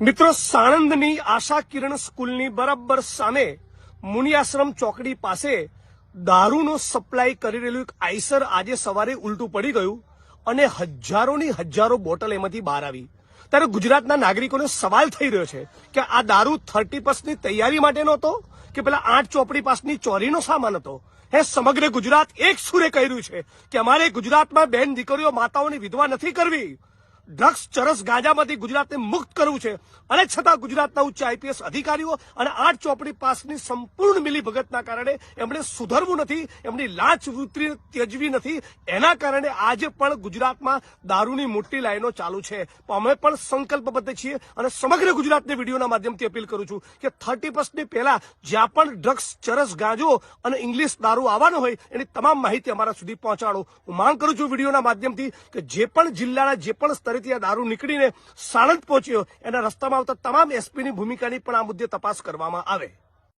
મિત્રો, સાણંદની આશા કિરણ સ્કૂલની બરાબર સામે મુનિયાશ્રમ ચોકડી પાસે દારૂનો સપ્લાય કરી રહેલું એક આઈસર આજે સવારે ઉલટું પડી ગયું અને હજારોની હજારો બોટલ એમાંથી બહાર આવી. ત્યારે ગુજરાતના નાગરિકોને સવાલ થઈ રહ્યો છે કે આ દારૂ થર્ટી પર્સની તૈયારી માટેનો હતો કે પેલા આઠ ચોપડી પાસની ચોરીનો સામાન હતો? હે, સમગ્ર ગુજરાત એક સુરે કહી રહ્યું છે કે અમારે ગુજરાતમાં બેન દીકરીઓ, માતાઓની વિધવા નથી કરવી. ડ્રગ્સ ચરસ ગાંજામાંથી ગુજરાતને મુક્ત કરવું છે. અને છતાં ગુજરાતના ઉચ્ચ આઈપીએસ અધિકારીઓ અને આઠ ચોપડી પાસની સંપૂર્ણ મિલીભગતના કારણે એમણે સુધરવું નથી, એમની લાંચ વૃત્તિ ત્યજવી નથી. એના કારણે આજે પણ ગુજરાતમાં દારૂની મોટી લાઈનો ચાલુ છે. અમે પણ સંકલ્પબદ્ધ છીએ અને સમગ્ર ગુજરાતને વિડીયોના માધ્યમથી અપીલ કરું છું કે થર્ટી ફર્સ્ટની પહેલા જ્યાં પણ ડ્રગ્સ ચરસ ગાંજો અને ઇંગ્લિશ દારૂ આવવાનો હોય, એની તમામ માહિતી અમારા સુધી પહોંચાડો. હું માંગ કરું છું વિડીયોના માધ્યમથી કે જે પણ જિલ્લાના જે પણ સ્તરેથી આ દારૂ નીકળીને સાણંદ પહોંચ્યો. એના રસ્તામાં આવતા તમામ એસપીની ભૂમિકાની પણ આ મુદ્દે તપાસ કરવામાં આવે.